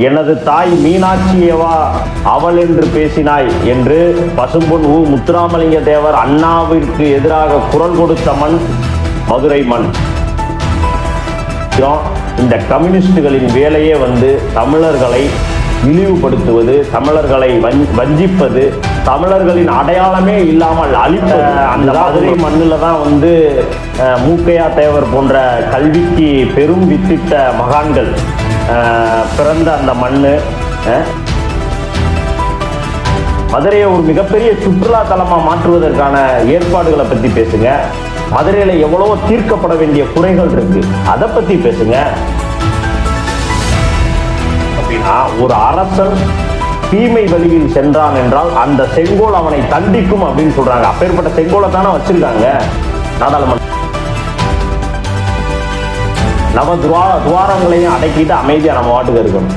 எனது தாய் மீனாட்சியவா அவள் என்று பேசினாய் என்று பசும்பொன் உ. முத்துராமலிங்க தேவர் அண்ணாவிற்கு எதிராக குரல் கொடுத்த மண் மதுரை மண். இந்த கம்யூனிஸ்டுகளின் வேலையே வந்து தமிழர்களை இழிவுபடுத்துவது தமிழர்களை வஞ்சிப்பது தமிழர்களின் அடையாளமே இல்லாமல் அழிப்பது அந்த மதுரை மண்ணில் தான் வந்து மூக்கையா தேவர் போன்ற கல்விக்கு பெரும் வித்திட்ட மகான்கள் பிறந்த அந்த மண்ணு அஹ், மதுரையை ஒரு மிகப்பெரிய சுற்றுலா தலமா மாற்றுவதற்கான ஏற்பாடுகளை பத்தி பேசுங்க. மதுரையில எவ்வளவோ தீர்க்கப்பட வேண்டிய குறைகள் இருக்கு. அதை பத்தி பேசுங்க. அப்படின்னா ஒரு அரசன் தீமை வழியில் சென்றான் என்றால் அந்த செங்கோல் அவனை தண்டிக்கும் அப்படின்னு சொல்றாங்க. அப்பேற்பட்ட செங்கோலை தானே வச்சிருக்காங்க. நாடாளுமன்ற நவ துவா துவாரங்களையும் அடக்கிட்டு அமைதியா நம்ம வாட்டுக்கு இருக்கணும்.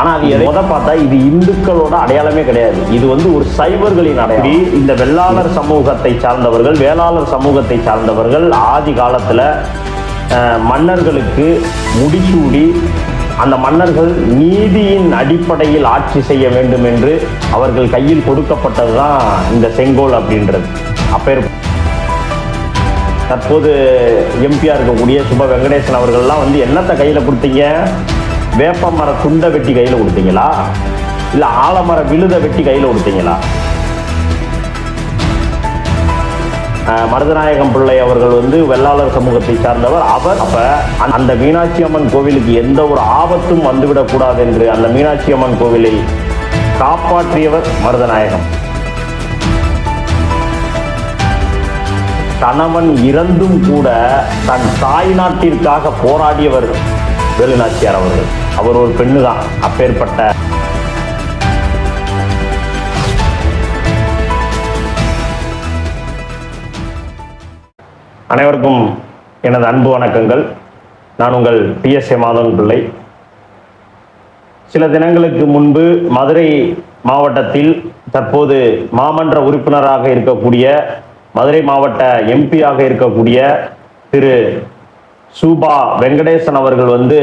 ஆனா அது எதை முத பார்த்தா இது இந்துக்களோட அடையாளமே கிடையாது. இது வந்து ஒரு சைவர்களின் அடையாளம். இந்த வெள்ளாளர் சமூகத்தை சார்ந்தவர்கள் வேளாளர் சமூகத்தை சார்ந்தவர்கள் ஆதி காலத்துல மன்னர்களுக்கு முடிசூடி அந்த மன்னர்கள் நீதியின் அடிப்படையில் ஆட்சி செய்ய வேண்டும் என்று அவர்கள் கையில் கொடுக்கப்பட்டதுதான் இந்த செங்கோல் அப்படின்றது. அப்பேர் தற்போது எம்பியா இருக்கக்கூடிய சுப வெங்கடேசன் அவர்கள்லாம் வந்து என்னத்தை கையில் கொடுத்தீங்க? வேப்ப மர துண்டை வெட்டி கையில் கொடுத்தீங்களா? இல்லை ஆலமர விழுத வெட்டி கையில் கொடுத்தீங்களா? மருதநாயகம் பிள்ளை அவர்கள் வந்து வெள்ளாளர் சமூகத்தை சார்ந்தவர். அவர் அப்ப அந்த- அந்த மீனாட்சி அம்மன் கோவிலுக்கு எந்த ஒரு ஆபத்தும் வந்துவிடக் கூடாது என்று அந்த மீனாட்சி அம்மன் கோவிலை காப்பாற்றியவர் மருதநாயகம். கணவன் இறந்தும் கூட தன் தாய் நாட்டிற்காக போராடியவர் வேலுநாச்சியார் அவர்கள். அவர் ஒரு பெண்ணு தான் அப்பேற்பட்ட அனைவருக்கும் எனது அன்பு வணக்கங்கள். நான் உங்கள் பிஎஸ்ஏ மாதவன் பிள்ளை. சில தினங்களுக்கு முன்பு மதுரை மாவட்டத்தில் தற்போது மாமன்ற உறுப்பினராக இருக்கக்கூடிய மதுரை மாவட்ட எம்பியாக இருக்கக்கூடிய திரு சூபா வெங்கடேசன் அவர்கள் வந்து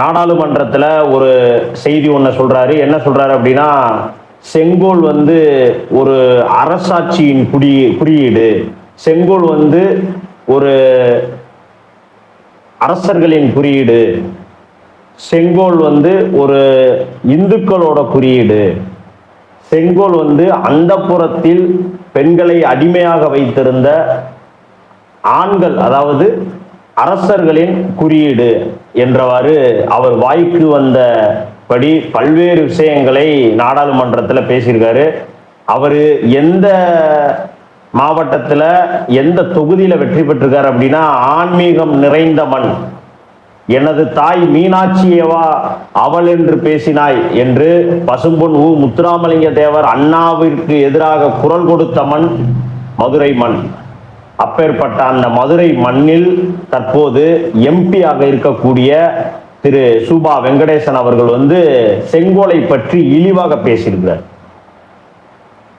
நாடாளுமன்றத்தில் ஒரு செய்தி ஒன்று சொல்கிறாரு என்ன சொல்கிறாரு அப்படின்னா செங்கோல் வந்து ஒரு அரசாட்சியின் குடி குறியீடு. செங்கோல் வந்து ஒரு அரசர்களின் குறியீடு. செங்கோல் வந்து ஒரு இந்துக்களோட குறியீடு. செங்கோல் வந்து அந்த புறத்தில் பெண்களை அடிமையாக வைத்திருந்த ஆண்கள் அதாவது அரசர்களின் குறியீடு என்றவாறு அவர் வாய்க்கு வந்த படி பல்வேறு விஷயங்களை நாடாளுமன்றத்தில் பேசியிருக்காரு. அவர் எந்த மாவட்டத்தில் எந்த தொகுதியில் வெற்றி பெற்றிருக்காரு அப்படின்னா ஆன்மீகம் நிறைந்த மண் எனது தாய் மீனாட்சியவா அவள் என்று பேசினாய் என்று பசும்பொன் உ. முத்துராமலிங்க தேவர் அண்ணாவிற்கு எதிராக குரல் கொடுத்த மண் மதுரை மண். அப்பேற்பட்ட அந்த மதுரை மண்ணில் தற்போது எம்பியாக இருக்கக்கூடிய திரு சுபா வெங்கடேசன் அவர்கள் வந்து செங்கோலை பற்றி இழிவாக பேசியிருக்கிறார்.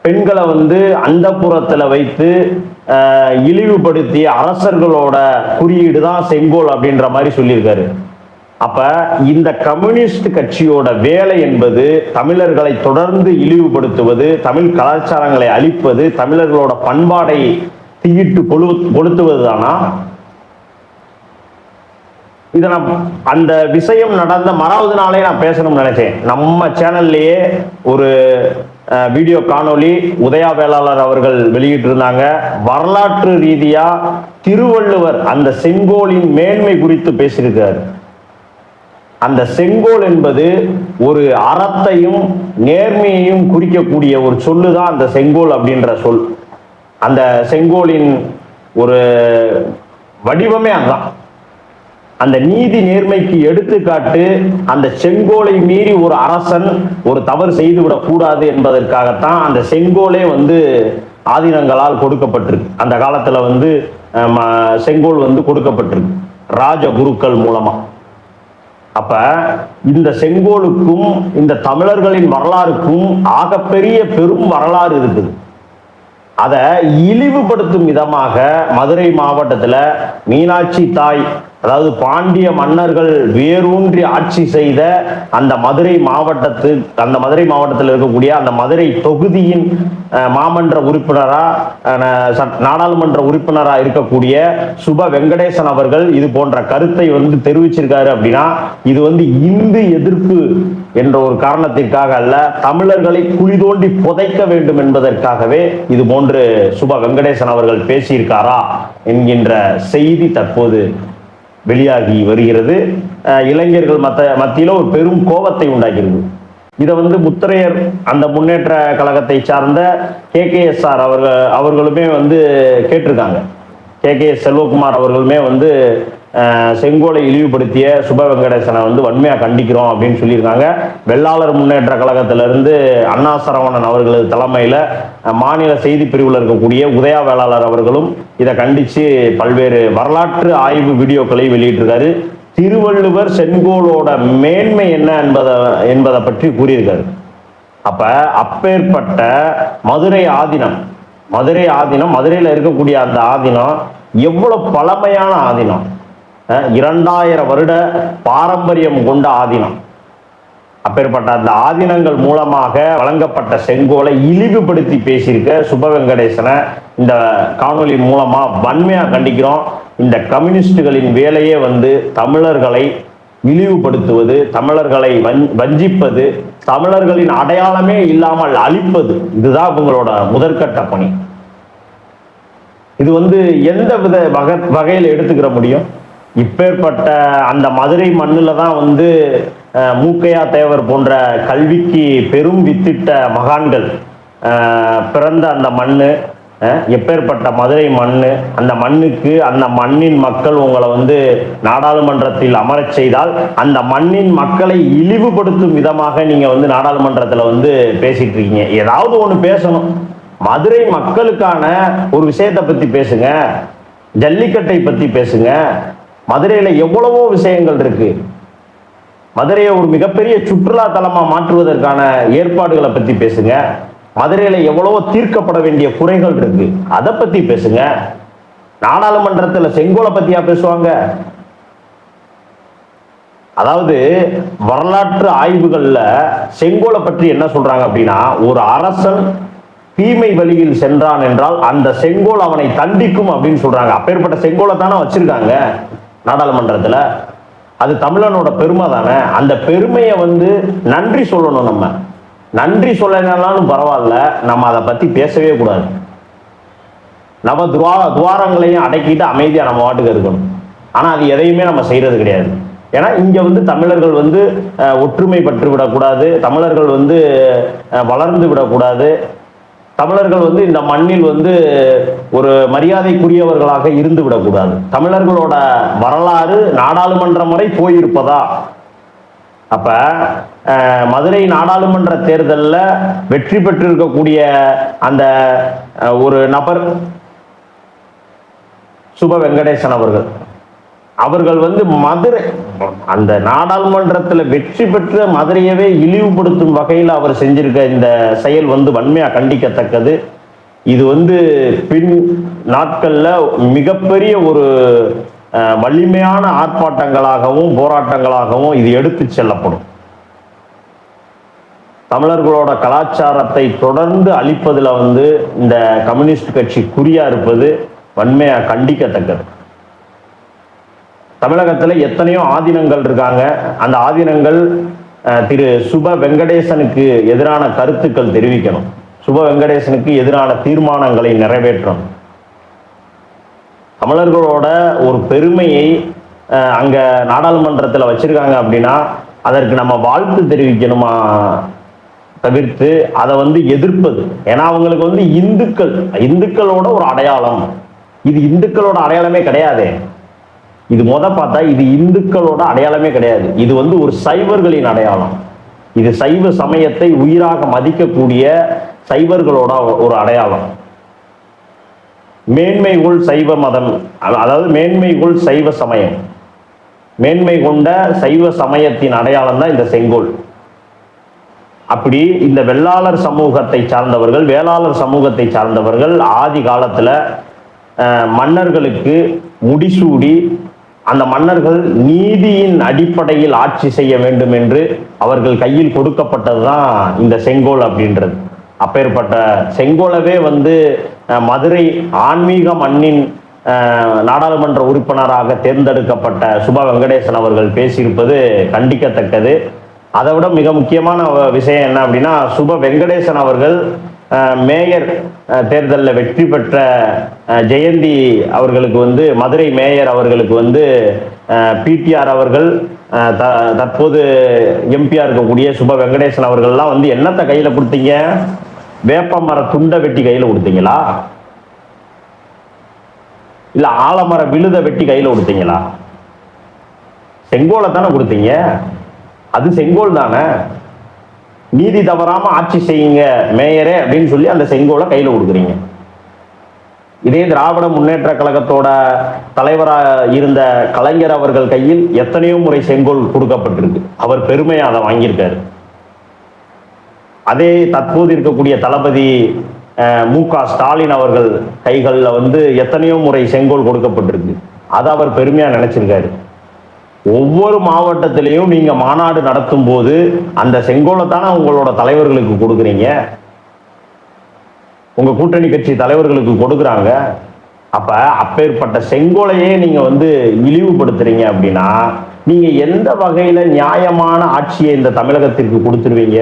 பெண்களை வந்து அந்த புறத்தில் வைத்து இழிவுபடுத்திய அரசர்களோட குறியீடு தான் செங்கோல் அப்படின்ற மாதிரி சொல்லியிருக்காரு. அப்ப இந்த கம்யூனிஸ்ட் கட்சியோட வேலை என்பது தமிழர்களை தொடர்ந்து இழிவுபடுத்துவது தமிழ் கலாச்சாரங்களை அழிப்பது தமிழர்களோட பண்பாடை தீயிட்டு கொழு கொளுத்துவது தானா இதை நான் அந்த விஷயம் நடந்த மறாவது நாளே நான் பேசணும்னு நினைச்சேன். நம்ம சேனல்லையே ஒரு வீடியோ காணொளி உதயா வேளாளர் அவர்கள் வெளியிட்டிருந்தாங்க. வரலாற்று ரீதியா திருவள்ளுவர் அந்த செங்கோலின் மேன்மை குறித்து பேசியிருக்காரு. அந்த செங்கோல் என்பது ஒரு அறத்தையும் நேர்மையையும் குறிக்கக்கூடிய ஒரு சொல்லு தான் அந்த செங்கோல் அப்படின்ற சொல். அந்த செங்கோலின் ஒரு வடிவமே அதுதான். அந்த நீதி நேர்மைக்கு எடுத்துக்காட்டு அந்த செங்கோலை மீறி ஒரு அரசன் ஒரு தவறு செய்துவிடக் கூடாது என்பதற்காகத்தான் அந்த செங்கோலே வந்து ஆதீனங்களால் கொடுக்கப்பட்டிருக்கு. அந்த காலத்துல வந்து ம- செங்கோல் வந்து கொடுக்கப்பட்டிருக்கு. ராஜ குருக்கள் மூலமா. அப்ப இந்த செங்கோலுக்கும் இந்த தமிழர்களின் வரலாறுக்கும் ஆகப்பெரிய பெரும் வரலாறு இருக்குது. அதை இழிவுபடுத்தும் விதமாக மதுரை மாவட்டத்தில் மீனாட்சி தாய் அதாவது பாண்டிய மன்னர்கள் வேரூன்றி ஆட்சி செய்த அந்த மதுரை மாவட்டத்து அந்த மதுரை மாவட்டத்தில் இருக்கக்கூடிய அந்த மதுரை தொகுதியின் மாமன்ற உறுப்பினரா நாடாளுமன்ற உறுப்பினரா இருக்கக்கூடிய சுப வெங்கடேசன் அவர்கள் இது போன்ற கருத்தை வந்து தெரிவிச்சிருக்காரு அப்படின்னா இது வந்து இந்து எதிர்ப்பு என்ற ஒரு காரணத்திற்காக அல்ல தமிழர்களை குழி தோண்டி புதைக்க வேண்டும் என்பதற்காகவே இது போன்று சுப வெங்கடேசன் அவர்கள் பேசியிருக்காரா என்கின்ற செய்தி தற்போது வெளியாகி வருகிறது. இளைஞர்கள் மத்த மத்தியில் ஒரு பெரும் கோபத்தை உண்டாகிறது. இதை வந்து முத்திரையர் அந்த முன்னேற்ற கழகத்தை சார்ந்த கேகேஎஸ்ஆர் அவர்கள் அவர்களுமே வந்து கேட்டிருக்காங்க. கே கே செல்வகுமார் அவர்களுமே வந்து செங்கோலை இழிவுபடுத்திய சுப வெங்கடேசனை வந்து வன்மையாக கண்டிக்கிறோம் அப்படின்னு சொல்லியிருக்காங்க. வெள்ளாளர் முன்னேற்ற கழகத்திலிருந்து அண்ணா சரவணன் அவர்களது தலைமையில் மாநில செய்தி பிரிவில் இருக்கக்கூடிய உதயா வேளாளர் அவர்களும் இதை கண்டித்து பல்வேறு வரலாற்று ஆய்வு வீடியோக்களை வெளியிட்டிருக்காரு. திருவள்ளுவர் செங்கோலோட மேன்மை என்ன என்பதை என்பதை பற்றி கூறியிருக்காரு. அப்ப அப்பேற்பட்ட மதுரை ஆதீனம் மதுரை ஆதீனம் மதுரையில் இருக்கக்கூடிய அந்த ஆதீனம் எவ்வளவு பழமையான ஆதீனம். இரண்டாயிரம் வருட பாரம்பரியம் கொண்ட ஆதீனம். அப்பேற்பட்ட அந்த ஆதீனங்கள் மூலமாக வழங்கப்பட்ட செங்கோலை இழிவுபடுத்தி பேசியிருக்க சுப வெங்கடேசனை இந்த காணொலி மூலமாக வன்மையாக கண்டிக்கிறோம். இந்த கம்யூனிஸ்டுகளின் வேலையே வந்து தமிழர்களை இழிவுபடுத்துவது தமிழர்களை வஞ்- வஞ்சிப்பது தமிழர்களின் அடையாளமே இல்லாமல் அழிப்பது. இதுதான் இவங்களோட முதற்கட்ட பணி. இது வந்து எந்த வித வகை வகையில் எடுத்துக்கிற முடியும்? இப்பேற்பட்ட அந்த மதுரை மண்ணில் தான் வந்து மூக்கையா தேவர் போன்ற கல்விக்கு பெரும் வித்திட்ட மகான்கள் பிறந்த அந்த மண்ணு எப்பேற்பட்ட மதுரை மண்ணு அந்த மண்ணுக்கு அந்த மண்ணின் மக்கள் உங்களை வந்து நாடாளுமன்றத்தில் அமரச் செய்தால் அந்த மண்ணின் மக்களை இழிவுபடுத்தும் விதமாக நீங்கள் வந்து நாடாளுமன்றத்தில் வந்து பேசிட்டு இருக்கீங்க ஏதாவது ஒன்று பேசணும். மதுரை மக்களுக்கான ஒரு விஷயத்தை பற்றி பேசுங்க. ஜல்லிக்கட்டை பற்றி பேசுங்க. மதுரையில எவ்வளவோ விஷயங்கள் இருக்கு. மதுரையை ஒரு மிகப்பெரிய சுற்றுலா தலமா மாற்றுவதற்கான ஏற்பாடுகளை பத்தி பேசுங்க. மதுரையில எவ்வளவோ தீர்க்கப்பட வேண்டிய குறைகள் இருக்கு. அதை பத்தி பேசுங்க. நாடாளுமன்றத்துல செங்கோலை பத்தியா பேசுவாங்க? அதாவது வரலாற்று ஆய்வுகள்ல செங்கோலை பற்றி என்ன சொல்றாங்க அப்படின்னா ஒரு அரசன் தீமை வழியில் சென்றான் என்றால் அந்த செங்கோல் அவனை தண்டிக்கும் அப்படின்னு சொல்றாங்க. அப்பேற்பட்ட செங்கோலை தானே வச்சிருக்காங்க. நாடாளுமன்றத்துல அது தமிழனோட பெருமை தானே? அந்த பெருமையை வந்து நன்றி சொல்லணும் நம்ம. நன்றி சொல்லனாலும் பரவாயில்ல நம்ம அதை பத்தி பேசவே கூடாது. நம்ம துவா துவாரங்களையும் அடக்கிட்டு அமைதியாக நம்ம வாட்டுக்கு இருக்கணும். ஆனா அது எதையுமே நம்ம செய்யறது கிடையாது. ஏன்னா இங்க வந்து தமிழர்கள் வந்து ஒற்றுமை பற்று விடக்கூடாது தமிழர்கள் வந்து வளர்ந்து விடக்கூடாது. தமிழர்கள் வந்து இந்த மண்ணில் வந்து ஒரு மரியாதைக்குரியவர்களாக இருந்து விடக்கூடாது தமிழர்களோட வரலாறு நாடாளுமன்றம் வரை போயிருப்பதா? அப்ப மதுரை நாடாளுமன்ற தேர்தலில் வெற்றி பெற்றிருக்கக்கூடிய அந்த ஒரு நபர் சுப வெங்கடேசன் அவர்கள். அவர்கள் வந்து மதுரை அந்த நாடாளுமன்றத்தில் வெற்றி பெற்ற மதுரையவே இழிவுபடுத்தும் வகையில் அவர் செஞ்சிருக்க இந்த செயல் வந்து வன்மையாக கண்டிக்கத்தக்கது. இது வந்து பின் நாட்களில் மிகப்பெரிய ஒரு வலிமையான ஆர்ப்பாட்டங்களாகவும் போராட்டங்களாகவும் இது எடுத்து செல்லப்படும். தமிழர்களோட கலாச்சாரத்தை தொடர்ந்து அழிப்பதில் வந்து இந்த கம்யூனிஸ்ட் கட்சி குறியா இருப்பது வன்மையாக கண்டிக்கத்தக்கது. தமிழகத்தில் எத்தனையோ ஆதீனங்கள் இருக்காங்க. அந்த ஆதீனங்கள் திரு சுப வெங்கடேசனுக்கு எதிரான கருத்துக்கள் தெரிவிக்கணும். சுப வெங்கடேசனுக்கு எதிரான தீர்மானங்களை நிறைவேற்றணும். தமிழர்களோட ஒரு பெருமையை அங்கே நாடாளுமன்றத்தில் வச்சுருக்காங்க அப்படின்னா அதற்கு நம்ம வாழ்த்து தெரிவிக்கணுமா? தவிர்த்து அதை வந்து எதிர்ப்பது. ஏன்னா அவங்களுக்கு வந்து இந்துக்கள் இந்துக்களோட ஒரு அடையாளம். இது இந்துக்களோட அடையாளமே கிடையாதே. இது முத பார்த்தா இது இந்துக்களோட அடையாளமே கிடையாது. இது வந்து ஒரு சைவர்களின் அடையாளம். இது சைவ சமயத்தை உயிராக மதிக்கக்கூடிய சைவர்களோட ஒரு அடையாளம். மேன்மைகுள் சைவ மதம் அதாவது அதாவது மேன்மைகுள் சைவ சமயம். மேன்மை கொண்ட சைவ சமயத்தின் அடையாளம் தான் இந்த செங்கோல். அப்படி இந்த வெள்ளாளர் சமூகத்தை சார்ந்தவர்கள் வேளாளர் சமூகத்தை சார்ந்தவர்கள் ஆதி காலத்தில் மன்னர்களுக்கு முடிசூடி அந்த மன்னர்கள் நீதியின் அடிப்படையில் ஆட்சி செய்ய வேண்டும் என்று அவர்கள் கையில் கொடுக்கப்பட்டது தான் இந்த செங்கோல் அப்படின்றது. அப்பேற்பட்ட செங்கோலவே வந்து மதுரை ஆன்மீக மண்ணின் நாடாளுமன்ற உறுப்பினராக தேர்ந்தெடுக்கப்பட்ட சுபா வெங்கடேசன் அவர்கள் பேசியிருப்பது கண்டிக்கத்தக்கது. அதை விட மிக முக்கியமான விஷயம் என்ன அப்படின்னா சுப வெங்கடேசன் அவர்கள் மேயர் தேர்தலில் வெற்றி பெற்ற ஜெயந்தி அவர்களுக்கு வந்து மதுரை மேயர் அவர்களுக்கு வந்து பிடிஆர் அவர்கள் த- தற்போது எம்பியா இருக்கக்கூடிய சுப வெங்கடேசன் அவர்கள்லாம் வந்து என்னத்தை கையில் கொடுத்தீங்க? வேப்ப மர துண்டை வெட்டி கையில் கொடுத்தீங்களா? இல்லை ஆலமர விழுத வெட்டி கையில் கொடுத்தீங்களா? செங்கோலை தானே கொடுத்தீங்க? அது செங்கோல் தானே? நீதி தவறாம ஆட்சி செய்யுங்க மேயரே அப்படின்னு சொல்லி அந்த செங்கோலை கையில கொடுக்குறீங்க. இதே திராவிட முன்னேற்ற கழகத்தோட தலைவராக இருந்த கலைஞர் அவர்கள் கையில் எத்தனையோ முறை செங்கோல் கொடுக்கப்பட்டிருக்கு. அவர் பெருமையை அதை வாங்கியிருக்காரு. அதே தற்போது இருக்கக்கூடிய தளபதி மு க ஸ்டாலின் அவர்கள் கைகளில் வந்து எத்தனையோ முறை செங்கோல் கொடுக்கப்பட்டிருக்கு. அதை அவர் பெருமையாக நினைச்சிருக்காரு. ஒவ்வொரு மாவட்டத்திலையும் நீங்க மாநாடு நடத்தும் போது அந்த செங்கோலை தானே உங்களோட தலைவர்களுக்கு கொடுக்குறீங்க? உங்க கூட்டணி கட்சி தலைவர்களுக்கு கொடுக்குறாங்க. அப்ப அப்பேற்பட்ட செங்கோலையே நீங்க வந்து இழிவுபடுத்துறீங்க அப்படின்னா நீங்க எந்த வகையில நியாயமான ஆட்சியை இந்த தமிழகத்திற்கு கொடுத்துருவீங்க?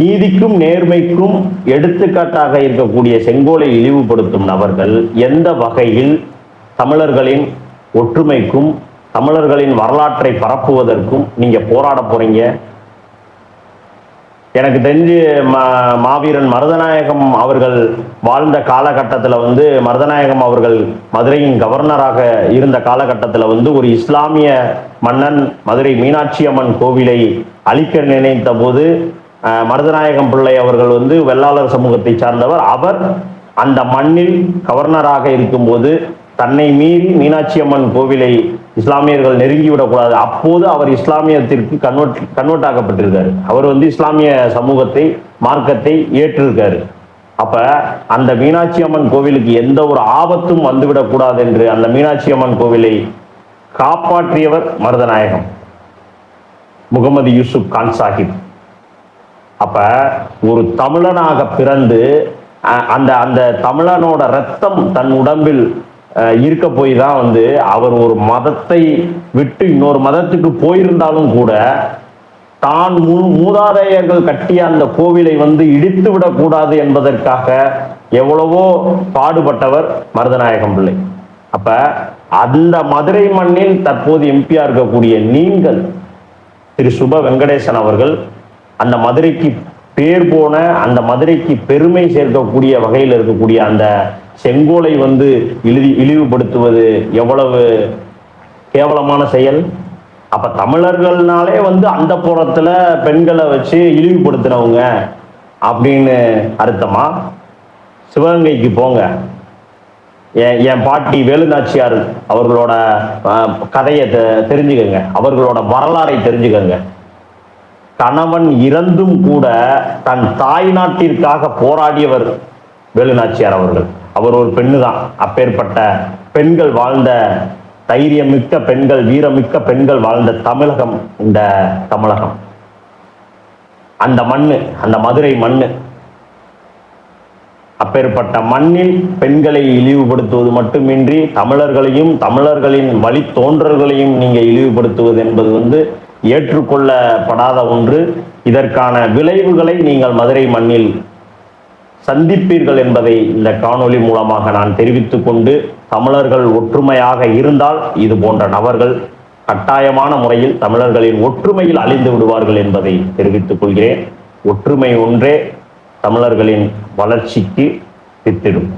நீதிக்கும் நேர்மைக்கும் எடுத்துக்காட்டாக இருக்கக்கூடிய செங்கோலை இழிவுபடுத்தும் நபர்கள் எந்த வகையில் தமிழர்களின் ஒற்றுமைக்கும் தமிழர்களின் வரலாற்றை பரப்புவதற்கும் நீங்க போராட போறீங்க. எனக்கு தெரிஞ்சு மா- மாவீரன் மருதநாயகம் அவர்கள் வாழ்ந்த காலகட்டத்தில் வந்து மருதநாயகம் அவர்கள் மதுரையின் கவர்னராக இருந்த காலகட்டத்தில் வந்து ஒரு இஸ்லாமிய மன்னன் மதுரை மீனாட்சி அம்மன் கோவிலை அழிக்க நினைத்த போது மருதநாயகம் பிள்ளை அவர்கள் வந்து வெள்ளாளர் சமூகத்தை சார்ந்தவர். அவர் அந்த மண்ணில் கவர்னராக இருக்கும்போது தன்னை மீறி மீனாட்சி அம்மன் கோவிலை இஸ்லாமியர்கள் நெருங்கி விடக்கூடாது அப்போது அவர் இஸ்லாமியத்திற்கு கன்வெர்ட் கன்வெர்ட் ஆக்கப்பட்டிருக்காரு அவர் வந்து இஸ்லாமிய சமூகத்தை மார்க்கத்தை ஏற்றிருக்காரு. அப்ப அந்த மீனாட்சி அம்மன் கோவிலுக்கு எந்த ஒரு ஆபத்தும் வந்துவிடக்கூடாது என்று அந்த மீனாட்சி அம்மன் கோவிலை காப்பாற்றியவர் மருதநாயகம். முகமது யூசுப் கான் சாஹிப். அப்ப ஒரு தமிழனாக பிறந்து அஹ், அந்த அந்த தமிழனோட ரத்தம் தன் உடம்பில் இருக்க போய் தான் வந்து அவர் ஒரு மதத்தை விட்டு இன்னொரு மதத்துக்கு போயிருந்தாலும் கூட தான் மு மூதாதையர்கள் கட்டிய அந்த கோவிலை வந்து இடித்து விடக்கூடாது என்பதற்காக எவ்வளவோ பாடுபட்டவர் மருதநாயகம் பிள்ளை. அப்ப அந்த மதுரை மண்ணில் தற்போது எம்பியா இருக்கக்கூடிய நீங்கள் திரு சுப வெங்கடேசன் அவர்கள் அந்த மதுரைக்கு பேர் போன அந்த மதுரைக்கு பெருமை சேர்க்கக்கூடிய வகையில் இருக்கக்கூடிய அந்த செங்கோலை வந்து இழிவு இழிவுபடுத்துவது எவ்வளவு கேவலமான செயல்? அப்ப தமிழர்கள்னாலே வந்து அந்த புறத்துல பெண்களை வச்சு இழிவுபடுத்தினவங்க அப்படின்னு அர்த்தமா? சிவகங்கைக்கு போங்க. என் என் பாட்டி வேலுநாச்சியார் அவர்களோட கதையை தெ- தெரிஞ்சுக்கங்க. அவர்களோட வரலாறை தெரிஞ்சுக்கங்க. கணவன் இறந்தும் கூட தன் தாய் நாட்டிற்காக போராடியவர் வேலுநாச்சியார் அவர்கள். அவர் ஒரு பெண்ணு தான் அப்பேற்பட்ட பெண்கள் வாழ்ந்த தைரியமிக்க பெண்கள் வீரமிக்க பெண்கள் வாழ்ந்த தமிழகம் இந்த தமிழகம். அந்த மண்ணு அந்த மதுரை மண்ணு. அப்பேற்பட்ட மண்ணில் பெண்களை இழிவுபடுத்துவது மட்டுமின்றி தமிழர்களையும் தமிழர்களின் வழித்தோன்றல்களையும் நீங்கள் இழிவுபடுத்துவது என்பது வந்து ஏற்றுக்கொள்ளப்படாத ஒன்று. இதற்கான விளைவுகளை நீங்கள் மதுரை மண்ணில் சந்திப்பீர்கள் என்பதை இந்த காணொளி மூலமாக நான் தெரிவித்து கொண்டு தமிழர்கள் ஒற்றுமையாக இருந்தால் இது போன்ற நபர்கள் கட்டாயமான முறையில் தமிழர்களின் ஒற்றுமையில் அழிந்து விடுவார்கள் என்பதை தெரிவித்துக் கொள்கிறேன். ஒற்றுமை ஒன்றே தமிழர்களின் வளர்ச்சிக்கு வித்திடும்